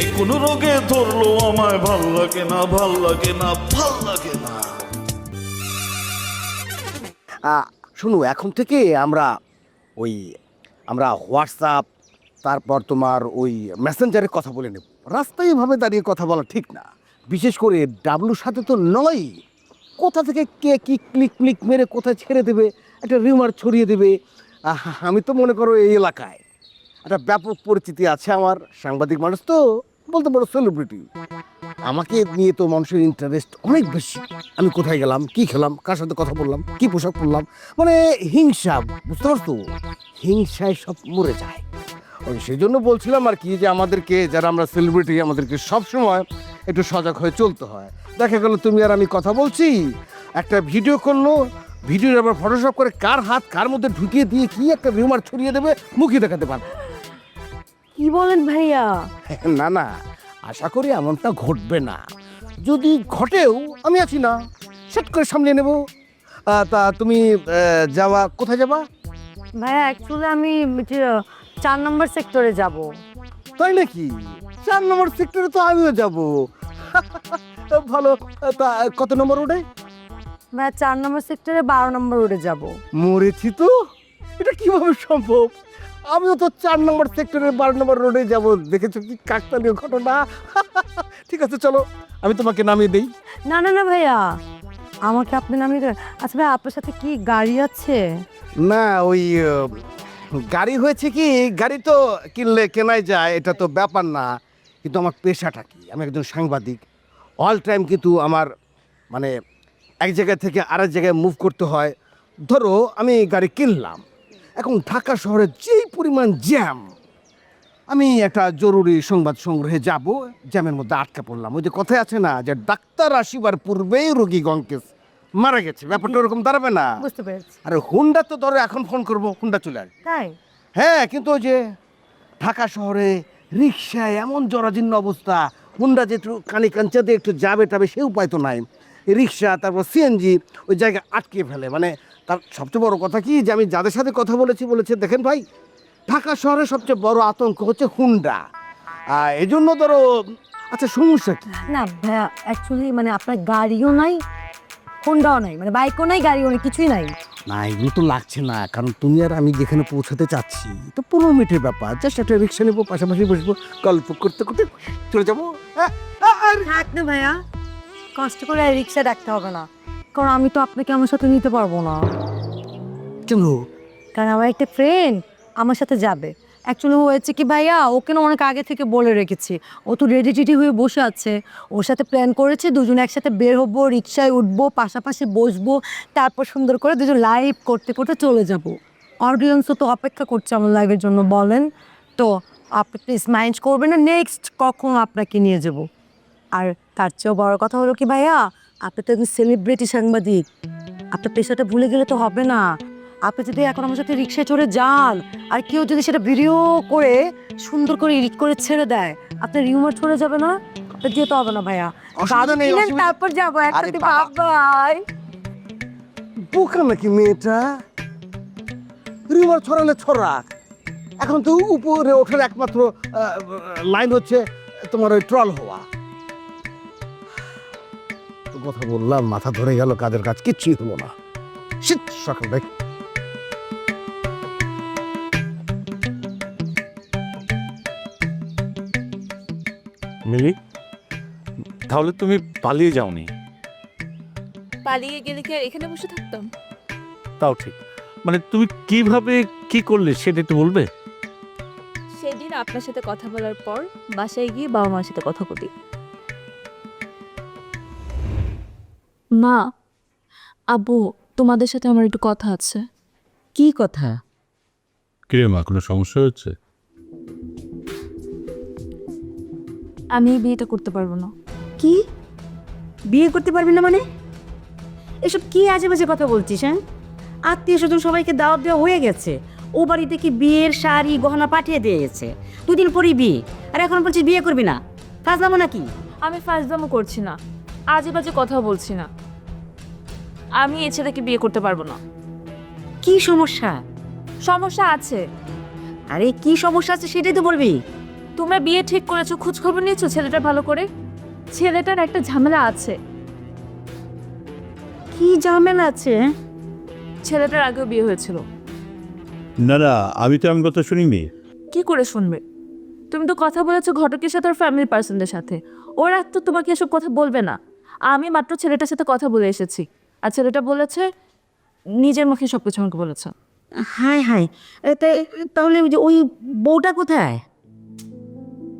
এ কোন রোগে ধরলো আমায় ভালো লাগে না, ভালো লাগে না, ভালো লাগে না। শুনো, এখন থেকে আমরা ওই, আমরা হোয়াটসঅ্যাপ, তারপর তোমার ওই মেসেঞ্জারে কথা বলে নেব। রাস্তায় এভাবে দাঁড়িয়ে কথা বলা ঠিক না। বিশেষ করে ডাবলুর সাথে তো নয়। কোথা থেকে কে কি ক্লিক ক্লিক মেরে কোথায় ছেড়ে দেবে, একটা রিউমার ছড়িয়ে দেবে। আমি তো মনে করো এই এলাকায়। একটা ব্যাপক পরিচিতি আছে আমার সাংবাদিক মানুষ তো বলতে পারো সেলিব্রিটি আমাকে নিয়ে তো মানুষের ইন্টারেস্ট অনেক বেশি। আমি কোথায় গেলাম, কি খেলাম, কার সাথে কথা বললাম, কি পোশাক পরলাম মানে হিংসা, বুঝতে পারছ? হিংসায় সব মরে যায়। ওই সেই জন্য বলছিলাম আর কি যে আমাদেরকে, যারা আমরা সেলিব্রিটি আমাদেরকে সবসময় একটু সজাগ হয়ে চলতে হয়। দেখা গেল তুমি আর আমি কথা বলছি, একটা ভিডিও করল ভিডিওর আবার ফটোশপ করে কার হাত কার মধ্যে ঢুকিয়ে দিয়ে কি একটা রিউমার ছড়িয়ে দেবে মুখই দেখাতে পারবে। কি বলেন ভাইয়া? না না আশা করি এমনটা ঘটবে না। যদি ঘটেও আমি আছি না সেট করে সামলে নেব। তা তুমি আহ, যাওয়া কোথায় যাবা? ভাইয়া অ্যাকচুয়ালি আমি যে চার নম্বর সেক্টরে যাব। তাই নাকি? চার নম্বর সেক্টরে তো আমিও যাব। ভালো তা কত নম্বর রোডে? ভাইয়া চার নম্বর সেক্টরে বারো নম্বর রোডে যাব। মরেছি তো? এটা কীভাবে সম্ভব? আমিও তো চার নম্বর সেক্টরের বারো নম্বর রোডে যাব। দেখেছ কি কাকতালীয় ঘটনা? ঠিক আছে চলো আমি তোমাকে নামিয়ে দেই। না না না ভাইয়া আমাকে আপনি নামিয়ে দেবেন আচ্ছা ভাই আপনার সাথে কি গাড়ি আছে? না ওই গাড়ি হয়েছে কি গাড়ি তো কিনলে কেনাই যায় এটা তো ব্যাপার না। কিন্তু আমার পেশাটা কি? আমি একজন সাংবাদিক। অল টাইম কিন্তু আমার মানে এক জায়গা থেকে আরেক জায়গায় মুভ করতে হয়। ধরো আমি গাড়ি কিনলাম। এখন ঢাকা শহরে যেই পরিমাণ জ্যাম আমি একটা জরুরি সংবাদ সংগ্রহে যাব জ্যামের মধ্যে আটকা পড়লাম। ওই যে কথায় আছে না যে ডাক্তার আসিবার পূর্বেই রোগী গঙ্কেশ মারা গেছে। ব্যাপারটা ওরকম দাঁড়াবে না। বুঝতে পেরেছি। আরে হুন্ডা তো ধরো এখন ফোন করব হুন্ডা চলে আসবে। তাই? হ্যাঁ কিন্তু ওই যে ঢাকা শহরে রিক্সায় এমন জরাজীর্ণ অবস্থা হুন্ডা যে একটু কানি কাঞ্চাতে একটু যাবে টাবে সে উপায় তো নাই। রিক্সা তারপর সিএনজি ওই জায়গায় আটকে ফেলে। মানে তার সবচেয়ে বড় কথা কি যে আমি যাদের সাথে কথা বলেছি বলেছে দেখেন ভাই ঢাকা শহরের সবচেয়ে বড় আতঙ্ক হচ্ছে হুন্ডা। এই জন্য ধরো আচ্ছা সমস্যা কি? না ভাইয়া অ্যাকচুয়ালি মানে আপনার গাড়িও নাই হোন্ডাও নাই মানে বাইকও নাই গাড়িও নেই কিছুই নাই। না এগুলো তো লাগছে না কারণ তুমি আর আমি যেখানে পৌঁছাতে চাচ্ছি তো পনেরো মিনিটের ব্যাপার জাস্ট একটা রিক্সা নেব পাশাপাশি বসবো গল্প করতে করতে চলে যাব। থাক না ভাইয়া কষ্ট করে রিক্সা ডাকতে হবে না। কারণ আমি তো আপনাকে আমার সাথে নিতে পারব না। কেন কারণ আমার একটা ফ্রেন্ড আমার সাথে যাবে। অ্যাকচুয়ালি হয়েছে কি ভাইয়া ওকে না অনেক আগে থেকে বলে রেখেছি। ও তো রেডি টেডি হয়ে বসে আছে। ওর সাথে প্ল্যান করেছে দুজন একসাথে বের হব রিক্সায় উঠবো পাশাপাশি বসবো তারপর সুন্দর করে দুজন লাইভ করতে করতে চলে যাব। অডিয়েন্সও তো অপেক্ষা করছে আমার লাইভের জন্য বলেন। তো আপনি প্লিজ মাইন্ড করবেন না নেক্সট কখন আপনাকে নিয়ে যাব। আর তার চেয়েও বড় কথা হলো কি ভাইয়া আপনি তো একজন সেলিব্রিটি সাংবাদিক। আপনার পেশাটা ভুলে গেলে তো হবে না। আপনি যদি এখন আমার সাথে রিক্সায় চড়ে যান আর কেউ যদি সেটা ভিডিও করে সুন্দর করে এডিট করে ছেড়ে দেয় আপনার রিউমার ছড়ে যাবে না? আপনার যেতে হবে না ভাইয়া। তারপর যাব। একসাথে বাবা। বোকা নাকি মেয়েটা? রিভার ছড়ালে ছড়াক এখন তো উপরে ওঠার একমাত্র লাইন হচ্ছে তোমার ওই ট্রল হওয়া। কথা বললাম মাথা ধরে গেল কাদের কাজ কিচ্ছুই হলো না। শীত সকাল দেখ মিলি তাহলে তুমি পালিয়ে যাওনি? পালিয়ে গেলে কি আর এখানে বসে থাকতাম? তাও ঠিক। মানে তুমি কীভাবে কি করলে সেটা একটু বলবে? সেদিন আপনার সাথে কথা বলার পর বাসায় গিয়ে বাবা মার সাথে কথা বলি। মা আব্বু তোমাদের সাথে আমার একটু কথা আছে। কি কথা? কিরে মা কোনো সমস্যা হচ্ছে আমি এই বিয়েটা করতে পারব না। কি? বিয়ে করতে পারবি না মানে? এসব কি আজে বাজে কথা বলছিস হ্যাঁ? আত্মীয় স্বজন সবাইকে দাওয়াত দেওয়া হয়ে গেছে। ও বাড়িতে কি বিয়ের শাড়ি গহনা পাঠিয়ে দিয়ে গেছে? দুদিন পরেই বিয়ে। আর এখন বলছিস বিয়ে করবি না? ফাজলামো নাকি? আমি ফাজদামো করছি না। আজে বাজে কথা বলছি না। আমি এ ছেলেকে বিয়ে করতে পারব না। কি সমস্যা? সমস্যা আছে। আরে কি সমস্যা আছে সেটাই তো বলবি। তোমরা বিয়ে ঠিক করেছ খোঁজ খবর নিয়েছো ছেলেটা ভালো করে? ছেলেটার একটা ঝামেলা আছে। কি ঝামেলা আছে হ্যাঁ? ছেলেটার আগেও বিয়ে হয়েছিল। না না আমি তো এমন কথা শুনিনি। কি করে শুনবে? তুমি তো কথা বলেছ ঘটকের সাথে আর ফ্যামিলি পার্সনদের সাথে। ওরা তো তোমাকে এসব কথা বলবে না। আমি মাত্র ছেলেটার সাথে কথা বলে এসেছি। আর ছেলেটা বলেছে নিজের মুখে সব কিছু আমাকে বলেছে। হায় হায় এ, তাহলে ওই যে ওই বউটা কোথায়?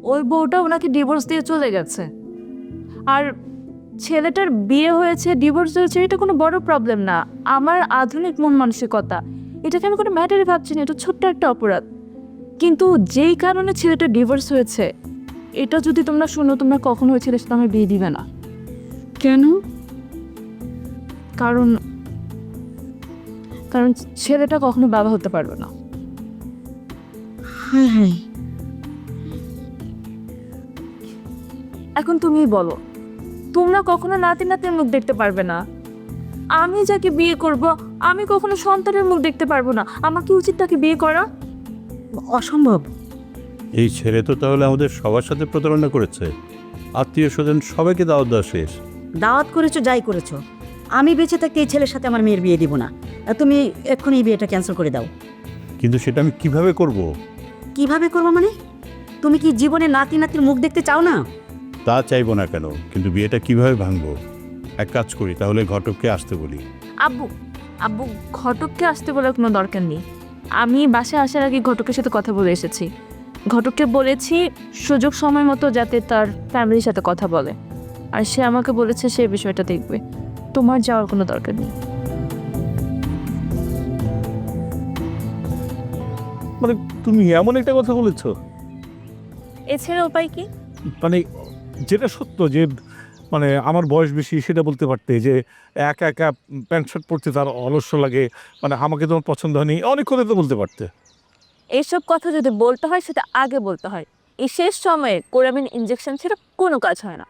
ওই বউটা ওনাকে ডিভোর্স দিয়ে চলে গেছে। আর ছেলেটার বিয়ে হয়েছে ডিভোর্স হয়েছে এটা কোনো বড় প্রবলেম না। আমার আধুনিক মন মানসিকতা এটাকে আমি কোনো ম্যাটারে ভাবছি না এটা ছোট্ট একটা অপরাধ। কিন্তু যেই কারণে ছেলেটা ডিভোর্স হয়েছে এটা যদি তোমরা শুনো তোমরা কখনো ওই ছেলের সাথে আমার বিয়ে দিবে না। কেন? কারণ কারণ ছেলেটা কখনো বাবা হতে পারবে না। হায় হায়। এখন তুমিই বলো তোমরা কখনো নাতি নাতির মুখ দেখতে পারবে না। আমি যাকে বিয়ে করব আমি কখনো সন্তানের মুখ দেখতে পারব না। আমার কি উচিত তাকে বিয়ে করা? অসম্ভব। এই ছেলে তো তাহলে আমাদের সবার সাথে প্রতারণা করেছে। আত্মীয় স্বজন সবাইকে দাওয়াত দেওয়া শেষ। দাওয়াত করেছ যাই করেছ। আমি বেঁচে থাকতে এই ছেলের সাথে আমার মেয়ের বিয়ে দিব না। আর তুমি এক্ষুনি এই বিয়েটা ক্যান্সেল করে দাও। কিন্তু সেটা আমি কীভাবে করব? কীভাবে করব মানে? তুমি কি জীবনে নাতি নাতির মুখ দেখতে চাও না? তা চাইব না কেন কিন্তু বিয়েটা কীভাবে ভাঙবো? এক কাজ করি তাহলে ঘটককে আসতে বলি। আব্বু আব্বু ঘটককে আসতে বলার কোনো দরকার নেই। আমি বাসায় আসার আগে ঘটকের সাথে কথা বলে এসেছি। ঘটককে বলেছি সুযোগ সময় মতো যাতে তার ফ্যামিলির সাথে কথা বলে। আর সে আমাকে বলেছে সে বিষয়টা দেখবে। তোমার যাওয়ার কোনো দরকার নেই। মানে তুমি এমন একটা কথা বলেছ? এছাড়া উপায় কি? মানে যেটা সত্য যে মানে আমার বয়স বেশি সেটা বলতে পারতে যে একা একা প্যান্ট শার্ট পরতে তার অলস্য লাগে মানে আমাকে তোমার পছন্দ হয়নি অনেক কথা তো বলতে পারতে। এইসব কথা যদি বলতে হয় সেটা আগে বলতে হয়। এই শেষ সময়ে কোরামিন ইঞ্জেকশন ছাড়া কোনো কাজ হয় না।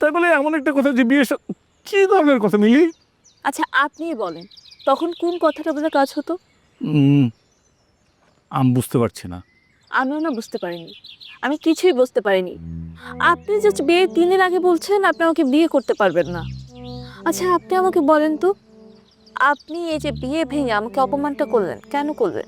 তাই বলে এমন একটা কথা যে বিয়ে কি ধরনের কথা মিলি? আচ্ছা আপনিই বলেন। তখন কোন কথাটা বলে কাজ হতো? আমি বুঝতে পারছি না। আমিও না বুঝতে পারিনি। আমি কিছুই বুঝতে পারিনি। আপনি যে বিয়ে তিন দিন আগে বলছেন আপনি আমাকে বিয়ে করতে পারবেন না। আচ্ছা আপনি আমাকে বলেন তো আপনি এই যে বিয়ে ভেঙে আমাকে অপমানটা করলেন কেন করলেন?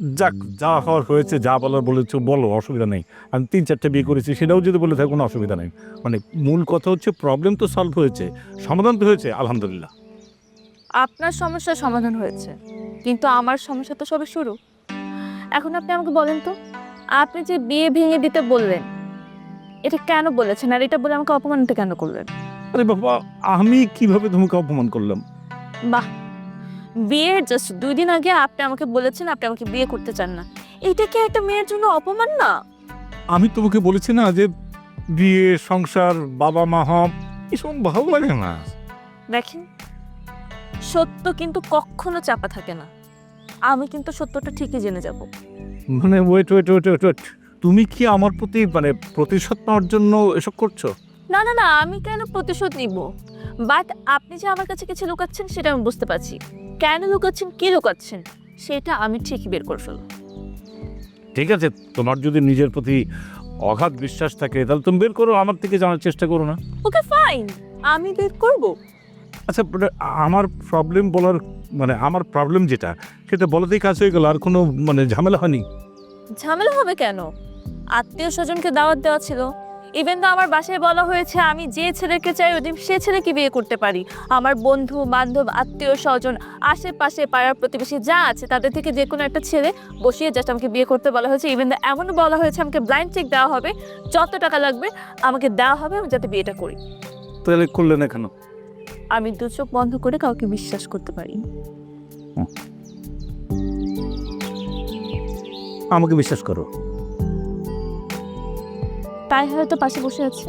যাক যা হওয়ার হয়েছে যা বলার বলেছ বলো অসুবিধা নেই। আমি তিন চারটে বিয়ে করেছি সেটাও যদি বলে থাকে কোনো অসুবিধা নেই। মানে মূল কথা হচ্ছে প্রবলেম তো সলভ হয়েছে সমাধান তো হয়েছে আলহামদুলিল্লাহ। আপনার সমস্যার সমাধান হয়েছে কিন্তু আমার সমস্যা তো সবে শুরু। এখন আপনি আমাকে বলেন তো আপনি যে বিয়ে ভেঙে দিতে বললেন এটা কেন বলেছেন? আর এটা বলে আমাকে অপমানটা কেন করলেন? আরে বাবা আমি কীভাবে তোমাকে অপমান করলাম? বাহ! বিয়ের জাস্ট দুই দিন আগে আপনি আমাকে বলেছেন আপনি আমাকে বিয়ে করতে চান না। এটা কি একটা মেয়ের জন্য অপমান না? আমি তোমাকে বলেছি না যে বিয়ে সংসার বাবা মা হম এসব ভালো লাগে না। দেখেন সত্য কিন্তু কখনো চাপা থাকে না। আমি কিন্তু সত্যটা ঠিকই জেনে যাব। মানে wait wait wait wait wait তুমি কি আমার প্রতি মানে প্রতিশোধ নেওয়ার জন্য এসব করছ? না না না আমি কেন প্রতিশোধ নিব? বাট আপনি যে আমার কাছে কিছু লুকাচ্ছেন সেটা আমি বুঝতে পারছি। কেন লুকাচ্ছেন কি লুকাচ্ছেন সেটা আমি ঠিকই বের করে ফেলব। ঠিক আছে তোমার যদি নিজের প্রতি অগাধ বিশ্বাস থাকে তাহলে তুমি বের করো আমার থেকে জানার চেষ্টা করো না। ওকে ফাইন আমি বের করব। আচ্ছা আমার প্রবলেম বলার মানে আমার প্রবলেম যেটা সেটা বলতেই কাজ হয়ে গেল আর কোনো মানে ঝামেলা হয়নি? ঝামেলা হবে কেন? আত্মীয় স্বজনকে দাওয়াত দেওয়া ছিল। ইভেন তো আমার বাসায় বলা হয়েছে আমি যে ছেলেকে চাই ওদিন সে ছেলেকে বিয়ে করতে পারি। আমার বন্ধু বান্ধব আত্মীয় স্বজন আশেপাশে পাড়ার প্রতিবেশী যা আছে তাদের থেকে যে কোনো একটা ছেলে বসিয়ে জাস্ট আমাকে বিয়ে করতে বলা হয়েছে। ইভেন এমনও বলা হয়েছে আমাকে ব্লাইন্ড চেক দেওয়া হবে যত টাকা লাগবে আমাকে দেওয়া হবে আমি যাতে বিয়েটা করি। তাহলে করলে না কেন? আমি দু চোখ বন্ধ করে কাউকে বিশ্বাস করতে পারি আমাকে বিশ্বাস করো। তাই হয়তো পাশে বসে আছে।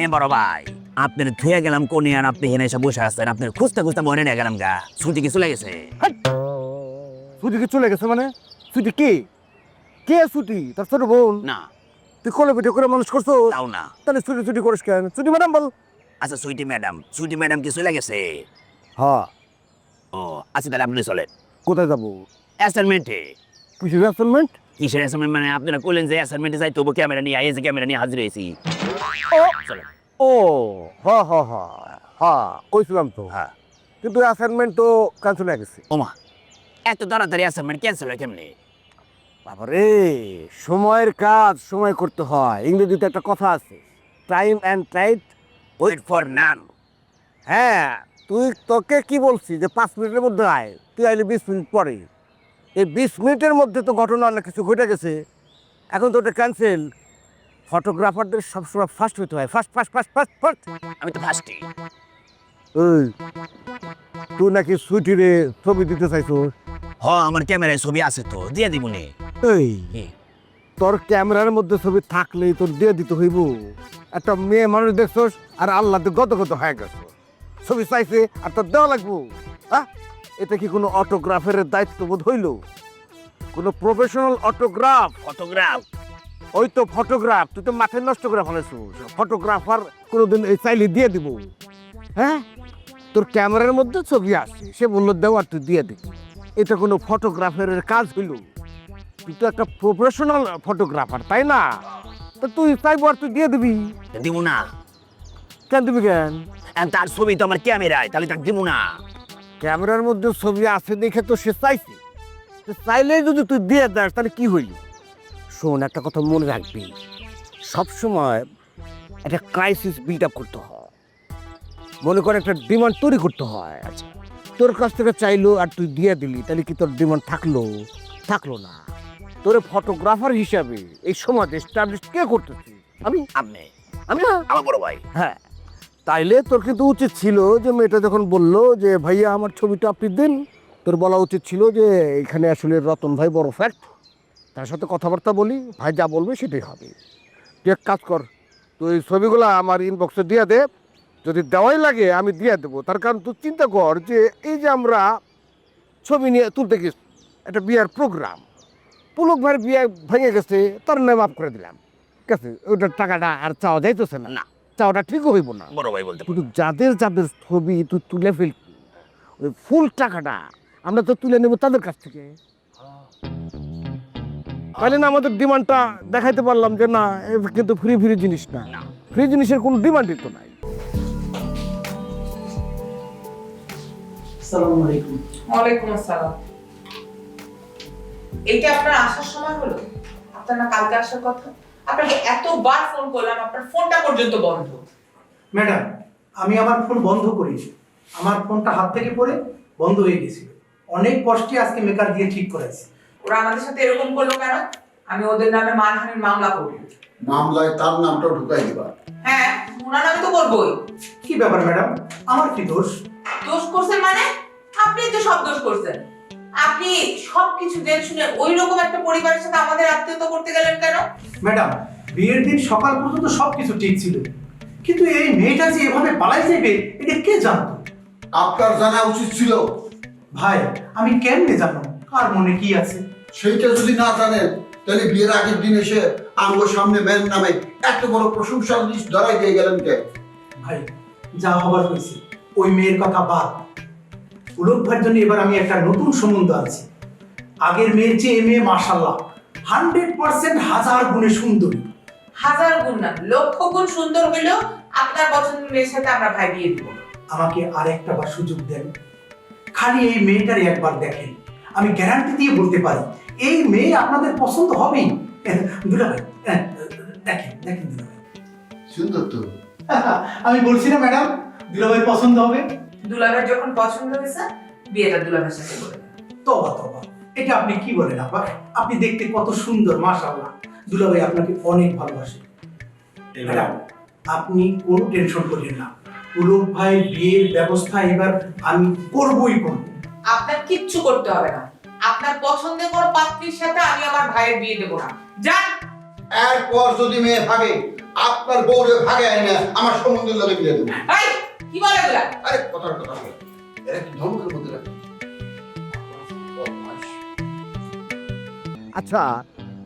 এ বড় ভাই আপনার ধুয়ে গেলাম কোনে আর আপনি এসে বসে আপনার খুঁজতে খুঁজতে মনে নিয়ে গেলাম গা। ছুটি কি চলে গেছে? ছুটি কি চলে গেছে মানে? ছুটি কি? কে ছুটি? তার ছোট বোন। না। তুই করে মানুষ করছ তাও না। তাহলে ছুটি ছুটি করিস কেন? ছুটি ম্যাডাম বল। আচ্ছা সুইটি ম্যাডাম। সুইটি ম্যাডাম কি চলে গেছে? হ্যাঁ। আচ্ছা তাহলে আপনি চলেন। কোথায় যাব? অ্যাসাইনমেন্টে কিসের অ্যাসাইনমেন্ট কিসের অ্যাসাইনমেন্ট মানে আপনারা বললেন যে অ্যাসাইনমেন্টে যাই তবু ক্যামেরা নিয়ে আইএসে ক্যামেরা নিয়ে হাজির হয়েছি। চলেন। ও হ্যাঁ হ্যাঁ হ্যাঁ হ্যাঁ কইছিলাম তো। হ্যাঁ। কিন্তু অ্যাসাইনমেন্ট তো ক্যান্সেল হয়ে গেছে। ওমা এত তাড়াতাড়ি অ্যাসাইনমেন্ট ক্যান্সেল হয় কেমনি? বাবারে সময়ের কাজ সময় করতে হয়। ইংরেজিতে একটা কথা আছে time and tide wait for none হ্যাঁ তুই তোকে কি বলছি যে পাঁচ মিনিটের মধ্যে আয় তুই আইলে বিশ মিনিট পরে এই বিশ মিনিটের মধ্যে তো ঘটনা অনেক কিছু ঘটে গেছে। এখন তো ওটা ক্যান্সেল ফটোগ্রাফারদের সবসময় ফার্স্ট হতে হয়। First first first first first আমি তো ফার্স্টে ওই তুই নাকি সুইটিরে ছবি দিতে চাইছো? হ আমার ক্যামেরায় ছবি আছে তো দিয়ে দিবনি এই তোর ক্যামেরার মধ্যে ছবি থাকলেই তোর দিয়ে দিতে হইব। একটা মেয়ে মানুষ দেখছোস আর আল্লাহ গত গত হয়ে গেছ। ছবি চাইছে আর তোর দেওয়া লাগবো। হ্যাঁ এটা কি কোনো অটোগ্রাফের দায়িত্ব বোধ হইল? কোনো প্রফেশনাল অটোগ্রাফ ফটোগ্রাফ ওই তো ফটোগ্রাফ তুই তো মাঠে নষ্ট করে ফেলেছো। ফটোগ্রাফার কোনোদিন এই চাইলে দিয়ে দিব। হ্যাঁ? তোর ক্যামেরার মধ্যে ছবি আসছে সে বলল দেও আর তুই দিয়ে দিবি এটা কোনো ফটোগ্রাফারের কাজ হইল? তুই তো একটা প্রফেশনাল ফটোগ্রাফার তাই না? তো তুই চাইব আর তুই দিয়ে দিবি। দিব না। কেন দিবি কেন? তার ছবি তো আমার ক্যামেরায় তাহলে তাকে দিব না। ক্যামেরার মধ্যে ছবি আছে দেখে তো সে চাইছে। চাইলেই যদি তুই দিয়ে দেস তাহলে কি হইল? শোন একটা কথা মনে রাখবি। সবসময় একটা ক্রাইসিস বিল্ড আপ করতে হয়। মনে করে একটা ডিমান্ড তৈরি করতে হয়। আচ্ছা। তোর কাছ থেকে চাইলো আর তুই দিয়ে দিলি তাহলে কি তোর ডিমান্ড থাকল? থাকল না। তোর ফটোগ্রাফার হিসাবে এই সমাজ এস্টাবলিশ কে করতেছি আমি? আপনি আমি আমার বড় ভাই। হ্যাঁ। তাইলে তোর কিন্তু উচিত ছিল যে মেয়েটা যখন বলল যে, ভাইয়া, আমার ছবিটা আপনি দিন। তোর বলা উচিত ছিল যে, এখানে আসলে রতন ভাই বড় ফ্যাক্ট তার সাথে কথাবার্তা বলি, ভাই যা বলবে সেটাই হবে। তুই এক কাজ কর, তুই ছবিগুলো আমার ইনবক্সে দিয়ে দে। যদি দেওয়াই লাগে, আমি দিয়ে দেবো। তার কারণ তুই চিন্তা কর যে, এই যে আমরা ছবি নিয়ে তুলতে গেছি একটা বিয়ার প্রোগ্রাম পুলক ভাইয়ের বিয়ে ভেঙে গেছে, তার নাম মাফ করে দিলাম। ঠিক আছে? ওটার টাকাটা আর চাওয়া যাইতেছে না না। চাওয়াটা ঠিক হইব না। বড় ভাই বলতে কিন্তু যাদের যাদের ছবি তুই তুলে ফেলবি ওই ফুল টাকাটা আমরা তো তুলে নেব তাদের কাছ থেকে। তাহলে না আমাদের ডিমান্ডটা দেখাইতে পারলাম যে না কিন্তু ফ্রি ফ্রি জিনিস না। না। ফ্রি জিনিসের কোনো ডিমান্ডই তো নাই। আসসালামু আলাইকুম। ওয়ালাইকুম আসসালাম। এইটা আপনার আসার সময় হলো? আপনার না কালকে আসার কথা? আপনাকে এতবার ফোন করলাম আপনার ফোনটা পর্যন্ত বন্ধ। ম্যাডাম আমি আমার ফোন বন্ধ করিনি আমার ফোনটা হাত থেকে পড়ে বন্ধ হয়ে গেছিল। অনেক কষ্টে আজকে মেকার দিয়ে ঠিক করাইছি। ওরা আমাদের সাথে এরকম করল কেন? আমি ওদের নামে মানহানির মামলা করব। মামলায় তার নামটা ঢুকাই দিবা। হ্যাঁ ওনার নামে তো করবোই। কি ব্যাপার ম্যাডাম? আমার কি দোষ? দোষ করছেন মানে? আপনি তো সব দোষ করছেন। আপনি সবকিছু জেনে শুনে ওই রকম একটা পরিবারের সাথে আমাদের আত্মীয়তা করতে গেলেন কেন? ম্যাডাম বিয়ের দিন সকাল পর্যন্ত সব কিছু ঠিক ছিল। কিন্তু এই মেয়েটা যে এভাবে পালাই যাবে এটা কে জানতো? আপনার জানা উচিত ছিল। ভাই আমি কেমনে জানো কার মনে কি আছে? সেইটা যদি না জানেন তাহলে বিয়ের আগের দিন এসে আঙ্গো সামনে ম্যান নামে এত বড় প্রশংসার লিস্ট ধরাই দিয়ে গেলেন কে? ভাই যা হবার হয়েছে ওই মেয়ের কথা বাদ। পুলক ভাইয়ের জন্য এবার আমি একটা নতুন সম্বন্ধ আছি আগের মেয়ের চেয়ে এই মেয়ে মার্শাল্লাহ হান্ড্রেড পার্সেন্ট হাজার গুণে সুন্দরী। হাজার গুণ না লক্ষ গুণ সুন্দর হইলেও আপনার পছন্দের মেয়ের সাথে আমরা ভাই বিয়ে দিব। আমাকে আরেকটা বার সুযোগ দেন। খালি এই মেয়েটারই একবার দেখেন। আমি গ্যারান্টি দিয়ে বলতে পারি এই মেয়ে আপনাদের পছন্দ হবেই। দুলা ভাই দেখেন দেখেন দুলা ভাই। সুন্দর তো। আমি বলছি না ম্যাডাম দুলা ভাই পছন্দ হবে। দুলাভের যখন পছন্দ হয়েছে বিয়েটা দুলাভের সাথে করে। তবা তবা। এটা আপনি কি বলেন আপা আপনি দেখতে কত সুন্দর মাশাআল্লাহ। দুলা ভাই আপনাকে অনেক ভালোবাসে। ম্যাডাম আপনি কোনো টেনশন করেন না। পুলক ভাই বিয়ের ব্যবস্থা এবার আমি করবই করব। আপনার কিচ্ছু করতে হবে না। আপনার পছন্দের কোনো পাত্রীর সাথে আমি আমার ভাইয়ের বিয়ে দেবো না। যান! এরপর যদি মেয়ে ভাগে আপনার বউরে ভাগে আইনে আমার সম্বন্ধের লগে বিয়ে দেবো। এই! কি বলে এগুলা আরে কথার কথা বলে। এরা কি ধমকের মধ্যে রাখে? আচ্ছা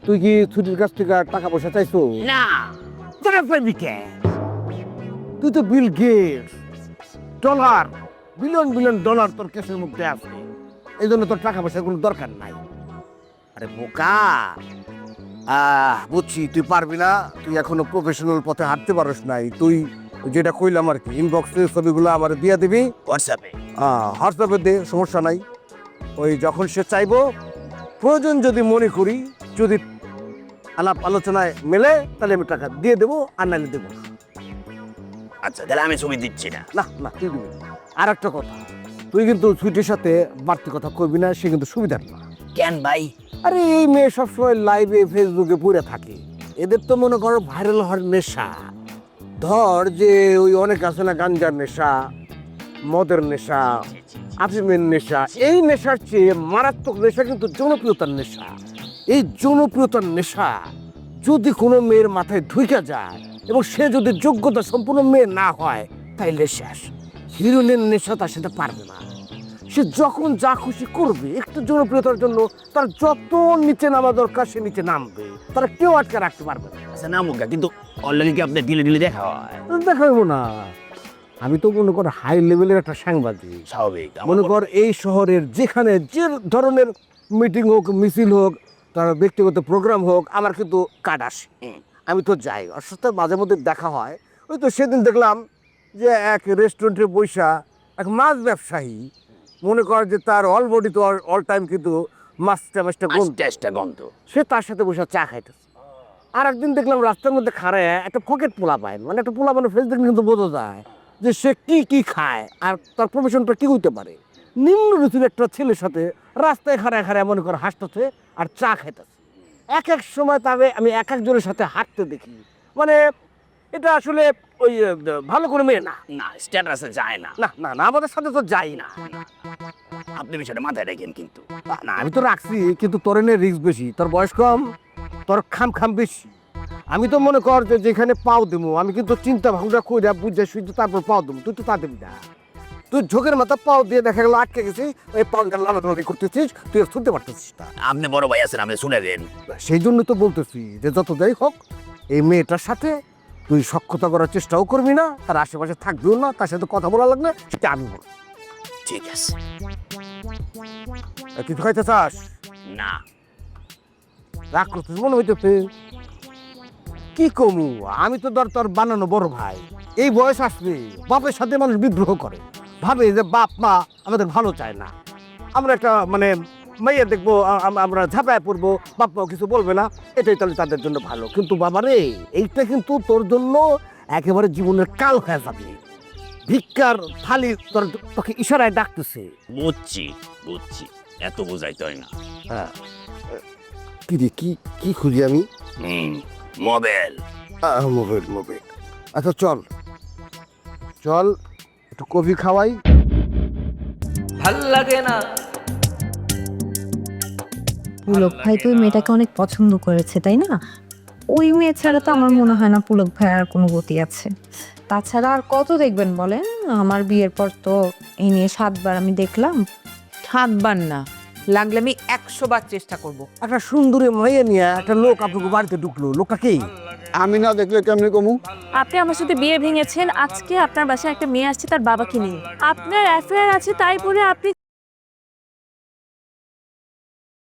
তুই কি ছুটির কাছ থেকে টাকা পয়সা চাইছো? না টাকা পাইবি কে? তুই তো Bill Gates dollar billion billion dollar তোর কেসের মধ্যে আছে। এই জন্য তোর টাকা পয়সার কোনো দরকার নাই। আরে বোকা! আহ বুঝছি তুই পারবি না। তুই এখনও প্রফেশনাল পথে হাঁটতে পারস নাই। তুই যেটা কইলাম আর কি ইনবক্সে ছবিগুলো আবার দিয়ে দিবি। হোয়াটসঅ্যাপে হ্যাঁ হোয়াটসঅ্যাপে দে সমস্যা নাই। ওই যখন সে চাইব প্রয়োজন যদি মনে করি যদি আলাপ আলোচনায় মেলে তাহলে আমি টাকা দিয়ে দেবো আর নাহলে দেবো আচ্ছা তাহলে আমি ছবি দিচ্ছি না। না না তুই দিবি আর একটা কথা তুই কিন্তু সুইটির সাথে বাড়তি কথা কইবি না সে কিন্তু সুবিধার না। কেন ভাই? আরে এই মেয়ে সবসময় লাইভে ফেসবুকে পড়ে থাকে। এদের তো মনে করো ভাইরাল হওয়ার নেশা। ধর যে ওই অনেক আছে না, গাঞ্জার নেশা, মদের নেশা আফিমের নেশা, এই নেশার চেয়ে মারাত্মক নেশা কিন্তু জনপ্রিয়তার নেশা। এই জনপ্রিয়তার নেশা যদি কোনো মেয়ের মাথায় ঢুকে যায় এবং সে যদি যোগ্যতা সম্পূর্ণ মেয়ে না হয়, তাইলে শেষ। হিরোইনের নেশা তার সাথে পারবে না। সে যখন যা খুশি করবে একটু জনপ্রিয়তার জন্য তার যত নিচে নামা দরকার সে নিচে নামবে। তারা কেউ আটকে রাখতে পারবে না। আচ্ছা না মুখা কিন্তু অলরেডি কি আপনার ডিলে ডিলে দেখা হয়? দেখাবো না। আমি তো মনে কর হাই লেভেলের একটা সাংবাদিক। স্বাভাবিক মনে কর এই শহরের যেখানে যে ধরনের মিটিং হোক মিছিল হোক তার ব্যক্তিগত প্রোগ্রাম হোক আমার কিন্তু কার্ড আসে। আমি তো যাই। ওর সাথে মাঝে মধ্যে দেখা হয়। ওই তো সেদিন দেখলাম যে এক রেস্টুরেন্টে বৈশা এক মাছ ব্যবসায়ী মনে কর যে তার অল বডি তো অল টাইম কিন্তু মাছটা মাছটা গন্ধ। টেস্টটা গন্ধ। সে তার সাথে বসে চা খাইতেছে। আর একদিন দেখলাম রাস্তার মধ্যে খাড়ায় একটা পকেট পোলা পায়। মানে একটা পোলা মানে ফেস দেখলে কিন্তু বোঝা যায় যে সে কি কি খায় আর তার প্রফেশনটা কি হইতে পারে। নিম্ন রুচির একটা ছেলের সাথে রাস্তায় খাড়ায় খাড়ায় মনে করে হাসতেছে আর চা খাইতেছে। এক এক সময় তবে আমি এক একজনের সাথে হাঁটতে দেখি। মানে এটা আসলে ওই ভালো করে মেয়ে না। না স্ট্যাটাসে যায় না। না না না আমাদের সাথে তো যাই না। আপনি বিষয়টা মাথায় রাখেন কিন্তু। না আমি তো রাখছি কিন্তু তোর এনে রিস্ক বেশি। তোর বয়স কম তোর খাম খাম বেশি। আমি তো মনে কর যে যেখানে পাও দেবো আমি কিন্তু চিন্তা ভাবনা করে বুঝে শুধু তারপর পাও দেবো। তুই তো তা দেবি না। তুই ঝোঁকের মাথা পাও দিয়ে দেখা গেলো আটকে গেছি ওই পাউটা লালাটালি করতেছিস তুই শুনতে পারতেছিস না। আপনি বড় ভাই আছেন আপনি শুনে দেন। সেই জন্য তো বলতেছি যে যত যাই হোক এই মেয়েটার সাথে তুই সক্ষতা করার চেষ্টাও করবি না তার আশেপাশে থাকবিও না তার সাথে কথা বলা লাগলে সেটা আমি বলব। ঠিক আছে। কিছু খাইতে চাস? না। রাগ করছিস মনে হইতেছে? কি কমু আমি তো ধর তোর বানানো বড় ভাই এই বয়স আসবে বাপের সাথে মানুষ বিদ্রোহ করে। ভাবে যে বাপ মা আমাদের ভালো চায় না। আমরা একটা মানে মেয়ে দেখব আমরা ঝাঁপায় পড়ব বাপ মাও কিছু বলবে না এটাই তাহলে তাদের জন্য ভালো। কিন্তু বাবা রে এইটা কিন্তু তোর জন্য একেবারে জীবনের কাল হয়ে যাবে। ভিক্ষার থালি তোর তোকে ইশারায় ডাকতেছে। বুঝছি বুঝছি এত বোঝাইতে হয় না। হ্যাঁ। কি রে কি কি খুঁজি আমি? হুম মোবাইল। আহ, মোবাইল মোবাইল। আচ্ছা চল। চল একটু কফি খাওয়াই। ভালো লাগে না। পুলক ভাই তো ওই মেয়েটাকে অনেক পছন্দ করেছে তাই না? ওই মেয়ে ছাড়া তো আমার মনে হয় না পুলক ভাই আর কোনো গতি আছে। তাছাড়া আর কত দেখবেন বলেন? আমার বিয়ের পর তো এই নিয়ে সাতবার আমি দেখলাম। সাতবার না লাগলে আমি একশো বার চেষ্টা করব। একটা সুন্দরী মেয়ে নিয়ে একটা লোক আপনাকে বাড়িতে ঢুকলো লোকটা কি? আমি না দেখলে কেমনি কমু? আপনি আমার সাথে বিয়ে ভেঙেছেন আজকে আপনার বাসায় একটা মেয়ে আসছে তার বাবাকে নিয়ে। আপনার অ্যাফেয়ার আছে তাই বলে আপনি